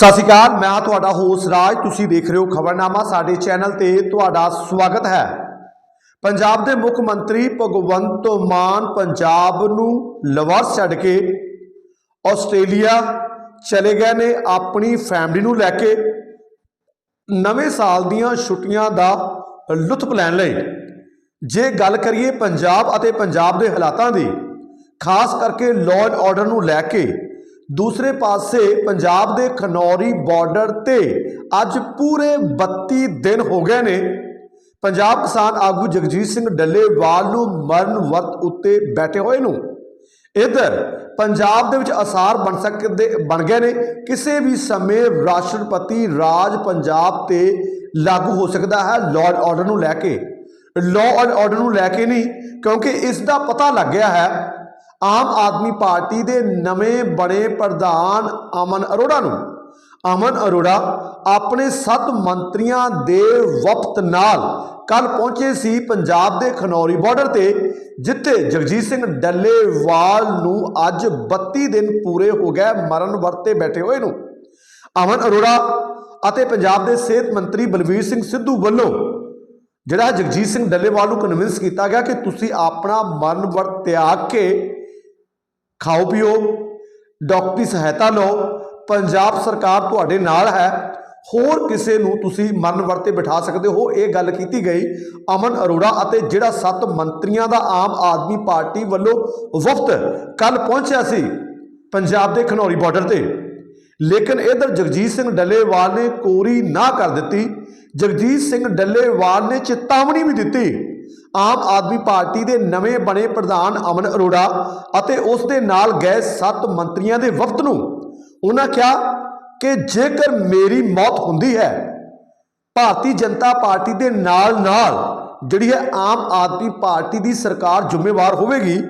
ਸਤਿ ਸ਼੍ਰੀ ਅਕਾਲ, ਮੈਂ ਤੁਹਾਡਾ ਹੋਸ ਰਾਜ, ਤੁਸੀਂ ਦੇਖ ਰਹੇ ਹੋ ਖਬਰਨਾਮਾ, ਸਾਡੇ ਚੈਨਲ ਤੇ ਤੁਹਾਡਾ ਸਵਾਗਤ ਹੈ। ਪੰਜਾਬ ਦੇ ਮੁੱਖ ਮੰਤਰੀ ਭਗਵੰਤ ਮਾਨ ਪੰਜਾਬ ਨੂੰ ਲਵਾਰ ਛੱਡ ਕੇ ਆਸਟ੍ਰੇਲੀਆ ਚਲੇ ਗਏ ਨੇ, ਆਪਣੀ ਫੈਮਿਲੀ ਨੂੰ ਲੈ ਕੇ ਨਵੇਂ ਸਾਲ ਦੀਆਂ ਛੁੱਟੀਆਂ ਦਾ ਲੁਤਫ ਲੈਣ ਲਈ। ਜੇ ਗੱਲ ਕਰੀਏ ਪੰਜਾਬ ਅਤੇ ਪੰਜਾਬ ਦੇ ਹਾਲਾਤਾਂ ਦੀ, ਖਾਸ ਕਰਕੇ ਲਾਅ ਐਂਡ ਆਰਡਰ ਨੂੰ ਲੈ ਕੇ ਦੂਸਰੇ ਪਾਸੇ ਪੰਜਾਬ ਦੇ ਖਨੌਰੀ ਬਾਰਡਰ ਤੇ ਅੱਜ ਪੂਰੇ 32 ਦਿਨ ਹੋ ਗਏ ਨੇ। ਪੰਜਾਬ ਕਿਸਾਨ ਆਗੂ ਜਗਜੀਤ ਸਿੰਘ ਡੱਲੇਵਾਲ ਨੂੰ ਮਰਨ ਵਰਤ ਉੱਤੇ ਬੈਠੇ ਹੋਏ ਨੂੰ। ਇਧਰ ਪੰਜਾਬ ਦੇ ਵਿੱਚ ਅਸਾਰ ਬਣ ਸਕਦੇ ਬਣ ਗਏ ਨੇ। ਕਿਸੇ ਵੀ ਸਮੇਂ ਰਾਸ਼ਟਰਪਤੀ ਰਾਜ ਪੰਜਾਬ ਤੇ ਲਾਗੂ ਹੋ ਸਕਦਾ ਹੈ ਲਾਅ ਐਂਡ ਆਰਡਰ ਨੂੰ ਲੈ ਕੇ। ਲਾਅ ਐਂਡ ਆਰਡਰ ਨੂੰ ਲੈ ਕੇ ਨਹੀਂ, ਕਿਉਂਕਿ ਇਸ ਦਾ ਪਤਾ ਲੱਗ ਗਿਆ ਹੈ ਆਮ ਆਦਮੀ ਪਾਰਟੀ ਦੇ ਨਵੇਂ ਬਣੇ ਪ੍ਰਧਾਨ ਅਮਨ ਅਰੋੜਾ ਨੂੰ। ਅਮਨ ਅਰੋੜਾ ਆਪਣੇ ਸੱਤ ਮੰਤਰੀਆਂ ਦੇ ਵਫਦ ਨਾਲ ਕੱਲ ਪਹੁੰਚੇ ਸੀ ਪੰਜਾਬ ਦੇ ਖਨੌਰੀ ਬਾਰਡਰ ਤੇ, ਜਿੱਥੇ ਜਗਜੀਤ ਸਿੰਘ ਡੱਲੇਵਾਲ ਨੂੰ ਅੱਜ 32 ਦਿਨ ਪੂਰੇ ਹੋ ਗਏ ਮਰਨ ਵਰਤ ਤੇ ਬੈਠੇ ਹੋਏ ਨੂੰ। ਅਮਨ ਅਰੋੜਾ ਅਤੇ ਪੰਜਾਬ ਦੇ ਸਿਹਤ ਮੰਤਰੀ ਬਲਵੀਰ ਸਿੰਘ ਸਿੱਧੂ ਵੱਲੋਂ ਜਿਹੜਾ ਜਗਜੀਤ ਸਿੰਘ ਡੱਲੇਵਾਲ ਨੂੰ ਕਨਵਿੰਸ ਕੀਤਾ ਗਿਆ ਕਿ ਤੁਸੀਂ ਆਪਣਾ ਮਰਨ ਵਰਤ ਤਿਆਗ ਕੇ ਖਾਓ ਪੀਓ, ਡਾਕਟਰੀ ਸਹਾਇਤਾ ਲਓ, ਪੰਜਾਬ ਸਰਕਾਰ ਤੁਹਾਡੇ ਨਾਲ ਹੈ। ਹੋਰ ਕਿਸੇ ਨੂੰ ਤੁਸੀਂ ਮਰਨ ਵਰਤੇ ਬਿਠਾ ਸਕਦੇ ਹੋ। ਇਹ ਗੱਲ ਕੀਤੀ ਗਈ ਅਮਨ ਅਰੋੜਾ ਅਤੇ ਜਿਹੜਾ ਸੱਤ ਮੰਤਰੀਆਂ ਦਾ ਆਮ ਆਦਮੀ ਪਾਰਟੀ ਵੱਲੋਂ ਵਫਦ ਕੱਲ ਪਹੁੰਚਿਆ ਸੀ ਪੰਜਾਬ ਦੇ ਖਨੌਰੀ ਬਾਰਡਰ ਤੇ। ਲੇਕਿਨ ਇਧਰ ਜਗਜੀਤ ਸਿੰਘ ਡੱਲੇਵਾਲ ਨੇ ਕੋਰੀ ਨਾ ਕਰ ਦਿੱਤੀ। ਜਗਜੀਤ ਸਿੰਘ ਡੱਲੇਵਾਲ ਨੇ ਚੇਤਾਵਨੀ ਵੀ ਦਿੱਤੀ ਆਮ ਆਦਮੀ ਪਾਰਟੀ ਦੇ ਨਵੇਂ ਬਣੇ ਪ੍ਰਧਾਨ ਅਮਨ ਅਰੋੜਾ ਅਤੇ ਉਸ ਦੇ ਨਾਲ ਗਏ ਸੱਤ ਮੰਤਰੀਆਂ ਦੇ ਵਫਦ ਨੂੰ। ਉਹਨਾਂ ਕਿਹਾ ਕਿ ਜੇਕਰ ਮੇਰੀ ਮੌਤ ਹੁੰਦੀ ਹੈ, ਭਾਰਤੀ ਜਨਤਾ ਪਾਰਟੀ ਦੇ ਨਾਲ ਨਾਲ ਜਿਹੜੀ ਹੈ ਆਮ ਆਦਮੀ ਪਾਰਟੀ ਦੀ ਸਰਕਾਰ ਜ਼ਿੰਮੇਵਾਰ ਹੋਵੇਗੀ।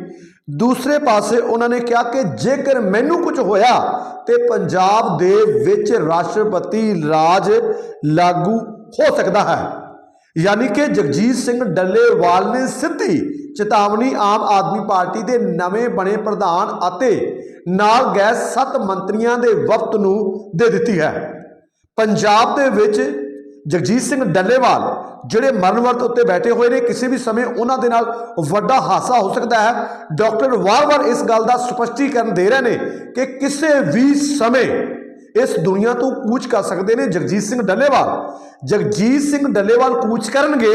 ਦੂਸਰੇ ਪਾਸੇ ਉਹਨਾਂ ਨੇ ਕਿਹਾ ਕਿ ਜੇਕਰ ਮੈਨੂੰ ਕੁਝ ਹੋਇਆ ਤੇ ਪੰਜਾਬ ਦੇ ਵਿੱਚ ਰਾਸ਼ਟਰਪਤੀ ਰਾਜ ਲਾਗੂ ਹੋ ਸਕਦਾ ਹੈ। ਯਾਨੀ ਕਿ ਜਗਜੀਤ ਸਿੰਘ ਡੱਲੇਵਾਲ ਨੇ ਸਿੱਧੀ ਚੇਤਾਵਨੀ ਆਮ ਆਦਮੀ ਪਾਰਟੀ ਦੇ ਨਵੇਂ ਬਣੇ ਪ੍ਰਧਾਨ ਅਤੇ ਨਾਲ ਗਏ ਸੱਤ ਮੰਤਰੀਆਂ ਦੇ ਵਫਦ ਨੂੰ ਦੇ ਦਿੱਤੀ ਹੈ। ਪੰਜਾਬ ਦੇ ਵਿੱਚ ਜਗਜੀਤ ਸਿੰਘ ਡੱਲੇਵਾਲ ਜਿਹੜੇ ਮਰਨ ਵਰਤ ਉੱਤੇ ਬੈਠੇ ਹੋਏ ਨੇ, ਕਿਸੇ ਵੀ ਸਮੇਂ ਉਹਨਾਂ ਦੇ ਨਾਲ ਵੱਡਾ ਹਾਦਸਾ ਹੋ ਸਕਦਾ ਹੈ। ਡਾਕਟਰ ਵਾਰ-ਵਾਰ ਇਸ ਗੱਲ ਦਾ ਸਪਸ਼ਟੀਕਰਨ ਦੇ ਰਹੇ ਨੇ ਕਿ ਕਿਸੇ ਵੀ ਸਮੇਂ ਇਸ ਦੁਨੀਆ ਤੋਂ ਕੂਚ ਕਰ ਸਕਦੇ ਨੇ ਜਗਜੀਤ ਸਿੰਘ ਡੱਲੇਵਾਲ। ਜਗਜੀਤ ਸਿੰਘ ਡੱਲੇਵਾਲ ਕੂਚ ਕਰਨਗੇ,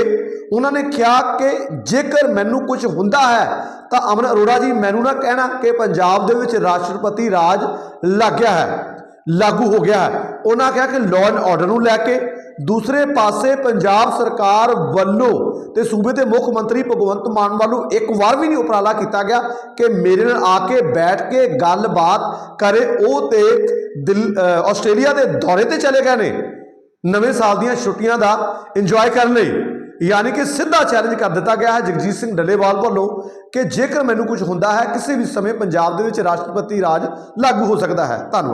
ਉਹਨਾਂ ਨੇ ਕਿਹਾ ਕਿ ਜੇਕਰ ਮੈਨੂੰ ਕੁਝ ਹੁੰਦਾ ਹੈ, ਤਾਂ ਅਮਨ ਅਰੋੜਾ ਜੀ ਮੈਨੂੰ ਨਾ ਕਹਿਣਾ ਕਿ ਪੰਜਾਬ ਦੇ ਵਿੱਚ ਰਾਸ਼ਟਰਪਤੀ ਰਾਜ ਲੱਗ ਗਿਆ ਹੈ, ਲਾਗੂ ਹੋ ਗਿਆ ਹੈ। ਉਹਨਾਂ ਕਿਹਾ ਕਿ ਲਾਅ ਐਂਡ ਆਰਡਰ ਨੂੰ ਲੈ ਕੇ ਦੂਸਰੇ ਪਾਸੇ ਪੰਜਾਬ ਸਰਕਾਰ ਵੱਲੋਂ ਤੇ ਸੂਬੇ ਦੇ ਮੁੱਖ ਮੰਤਰੀ ਭਗਵੰਤ ਮਾਨ ਵੱਲੋਂ ਇੱਕ ਵਾਰ ਵੀ ਨਹੀਂ ਉਪਰਾਲਾ ਕੀਤਾ ਗਿਆ ਕਿ ਮੇਰੇ ਨਾਲ ਆ ਕੇ ਬੈਠ ਕੇ ਗੱਲਬਾਤ ਕਰੇ। ਉਹ ਤੇ ਦਿਲ ਆਸਟ੍ਰੇਲੀਆ ਦੇ ਦੌਰੇ ਤੇ ਚਲੇ ਗਏ ਨੇ। ਨਵੇਂ ਸਾਲ ਦੀਆਂ ਛੁੱਟੀਆਂ ਦਾ ਇੰਜੋਏ ਕਰਨ ਲਈ। ਯਾਨੀ ਕਿ ਸਿੱਧਾ ਚੈਲੰਜ ਕਰ ਦਿੱਤਾ ਗਿਆ ਹੈ ਜਗਜੀਤ ਸਿੰਘ ਡੱਲੇਵਾਲ ਵੱਲੋਂ ਕਿ ਜੇਕਰ ਮੈਨੂੰ ਕੁਝ ਹੁੰਦਾ ਹੈ, ਕਿਸੇ ਵੀ ਸਮੇਂ ਪੰਜਾਬ ਦੇ ਵਿੱਚ ਰਾਸ਼ਟਰਪਤੀ ਰਾਜ ਲਾਗੂ ਹੋ ਸਕਦਾ ਹੈ। ਧੰਨਵਾਦ।